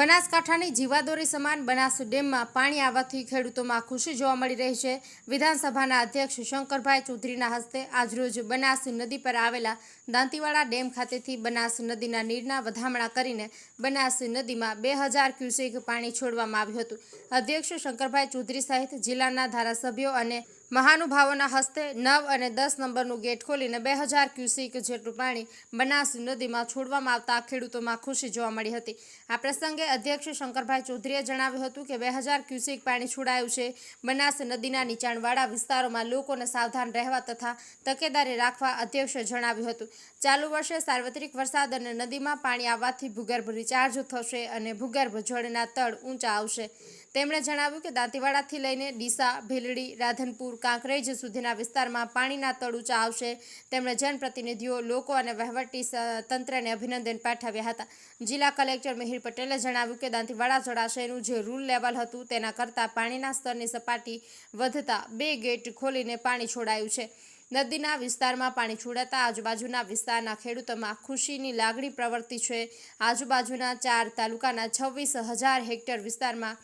બનાસકાંઠાની જીવાદોરી સમાન બનાસ ડેમમાં પાણી આવવાથી ખેડૂતોમાં ખુશી જોવા મળી રહી છે. વિધાનસભાના અધ્યક્ષ શંકરભાઈ ચૌધરીના હસ્તે આજરોજ બનાસ નદી પર આવેલા દાંતીવાડા ડેમ ખાતેથી બનાસ નદીના નીરના વધામણા કરીને બનાસ નદીમાં બે હજાર ક્યુસેક પાણી છોડવામાં આવ્યું હતું. અધ્યક્ષ શંકરભાઈ ચૌધરી સહિત જિલ્લાના ધારાસભ્યો અને મહાનુભાવોના હસ્તે નવ અને દસ નંબરનું ગેટ ખોલીને બે હજાર ક્યુસેક જેટલું પાણી બનાસ નદીમાં છોડવામાં આવતા ખેડૂતોમાં ખુશી જોવા મળી હતી. આ પ્રસંગે અધ્યક્ષ શંકરભાઈ ચૌધરીએ જણાવ્યું હતું કે બે હજાર ક્યુસેક પાણી છોડાયું છે. બનાસ નદીના નીચાણવાળા વિસ્તારોમાં લોકોને સાવધાન રહેવા તથા તકેદારી રાખવા અધ્યક્ષે જણાવ્યું હતું. ચાલુ વર્ષે સાર્વત્રિક વરસાદ અને નદીમાં પાણી આવવાથી ભૂગર્ભ રિચાર્જ થશે અને ભૂગર્ભ જળના તળ ઊંચા આવશે. તેમણે જણાવ્યું કે દાંતીવાડાથી લઈને ડીસા, ભીલડી, રાધનપુર, કાંકરેજ સુધીના વિસ્તારમાં પાણીના તળુચા આવશે. તેમણે જનપ્રતિનિધિઓ, લોકો અને વહીવટી તંત્રને અભિનંદન પાઠવ્યા હતા. જિલ્લા કલેક્ટર મિહિર પટેલે જણાવ્યું કે દાંતીવાડા જળાશયનું જે રૂલ લેવલ હતું, તેના કરતાં પાણીના સ્તરની સપાટી વધતા બે ગેટ ખોલીને પાણી છોડાયું છે. નદીના વિસ્તારમાં પાણી છોડાતા આજુબાજુના વિસ્તારના ખેડૂતોમાં ખુશીની લાગણી પ્રવર્તી છે. આજુબાજુના ચાર તાલુકાના છવ્વીસ હજાર હેક્ટર વિસ્તારમાં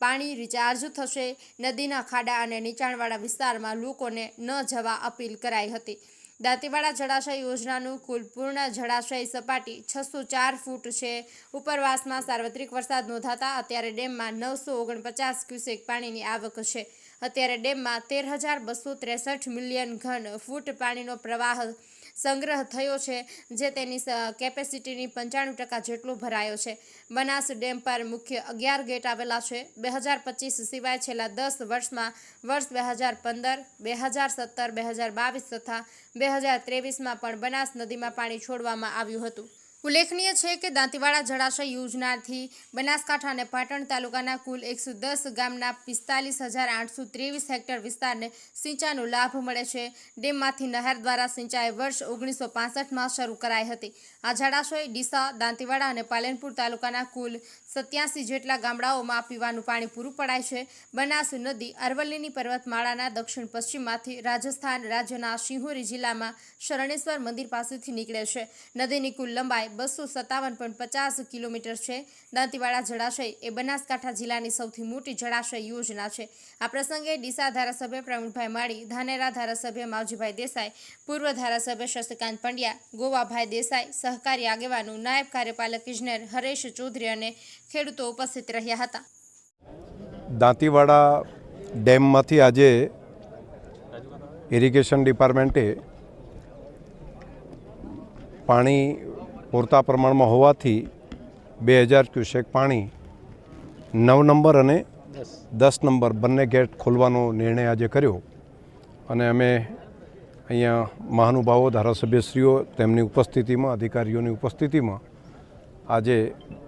પાણી રિચાર્જ થશે. નદીના ખાડા અને નીચાણવાળા વિસ્તારમાં લોકોને ન જવા અપીલ કરાઈ હતી. દાંતીવાડા જળાશય યોજનાનું કુલ પૂર્ણ જળાશય સપાટી છસો ચાર ફૂટ છે. ઉપરવાસમાં સાર્વત્રિક વરસાદ નોંધાતા અત્યારે ડેમમાં નવસો ઓગણપચાસ ક્યુસેક પાણીની આવક છે. અત્યારે ડેમમાં તેર હજાર બસો ત્રેસઠ મિલિયન ઘન ફૂટ પાણીનો પ્રવાહ સંગ્રહ થયો છે, જે તેની કેપેસિટીની પંચાણું ટકા જેટલો ભરાયો છે. બનાસ ડેમ પર મુખ્ય અગિયાર ગેટ આવેલા છે. બે હજાર પચીસ સિવાય છેલ્લા દસ વર્ષમાં વર્ષ બે હજાર પંદર, બે હજાર સત્તર, બે હજાર બાવીસ તથા બે હજાર ત્રેવીસમાં પણ બનાસ નદીમાં પાણી છોડવામાં આવ્યું હતું. ઉલ્લેખનીય છે કે દાંતીવાડા જળાશય યોજનાથી બનાસકાંઠા અને પાટણ તાલુકાના કુલ એકસો દસ ગામના પિસ્તાલીસ હજાર આઠસો ત્રેવીસ હેક્ટર વિસ્તારને સિંચાઈનો લાભ મળે છે. ડેમમાંથી નહેર દ્વારા સિંચાઈ વર્ષ ઓગણીસો પાસઠમાં શરૂ કરાઈ હતી. આ જળાશય ડીસા, દાંતીવાડા અને પાલનપુર તાલુકાના કુલ સત્યાસી જેટલા ગામડાઓમાં પીવાનું પાણી પૂરું પડાય છે. બનાસ નદી અરવલ્લીની પર્વતમાળાના દક્ષિણ પશ્ચિમમાંથી રાજસ્થાન રાજ્યના સિંહોરી જિલ્લામાં શરણેશ્વર મંદિર પાસેથી નીકળે છે. નદીની કુલ લંબાઈ બસો કિલોમીટર છે. દાંતીવાડા જળાશય એ બનાસકાંઠા જિલ્લાની સૌથી મોટી જળાશય યોજના છે. આ પ્રસંગે ડીસા ધારાસભ્ય પ્રવીણભાઈ માળી, ધાનેરા ધારાસભ્ય માવજીભાઈ દેસાઈ, પૂર્વ ધારાસભ્ય શશિકાંત પંડ્યા, ગોવાભાઈ દેસાઈ, સહકારી આગેવાનો, નાયબ કાર્યપાલક ઇજનેર હરેશ ચૌધરી અને ખેડૂતો ઉપસ્થિત રહ્યા હતા. દાંતીવાડા ડેમમાંથી આજે ઇરિગેશન ડિપાર્ટમેન્ટે પાણી પૂરતા પ્રમાણમાં હોવાથી બે હજાર ક્યુસેક પાણી નવ નંબર અને દસ નંબર બંને ગેટ ખોલવાનો નિર્ણય આજે કર્યો. અને અમે અહીંયા મહાનુભાવો ધારાસભ્યશ્રીઓ તેમની ઉપસ્થિતિમાં અધિકારીઓની ઉપસ્થિતિમાં આજે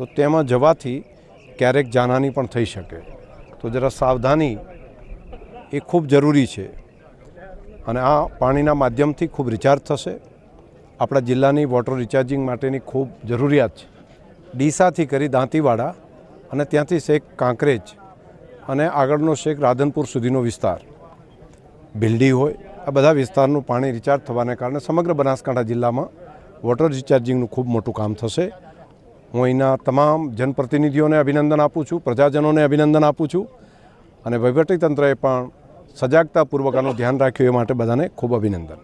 તો તેમાં જવાથી ક્યારેક જાનહાની પણ થઈ શકે. તો જરા સાવધાની એ ખૂબ જરૂરી છે. અને આ પાણીના માધ્યમથી ખૂબ રિચાર્જ થશે. આપણા જિલ્લાની વોટર રિચાર્જિંગ માટેની ખૂબ જરૂરિયાત છે. ડીસાથી કરી દાંતીવાડા અને ત્યાંથી શેખ કાંકરેજ અને આગળનો શેખ રાધનપુર સુધીનો વિસ્તાર. ભીલડી હોય, આ બધા વિસ્તારનું પાણી રિચાર્જ થવાને કારણે સમગ્ર બનાસકાંઠા જિલ્લામાં વોટર રિચાર્જિંગનું ખૂબ મોટું કામ થશે. હું અહીંના તમામ જનપ્રતિનિધિઓને અભિનંદન આપું છું, પ્રજાજનોને અભિનંદન આપું છું અને વહીવટીતંત્રએ પણ સજાગતાપૂર્વક આનું ધ્યાન રાખ્યું એ માટે બધાને ખૂબ અભિનંદન.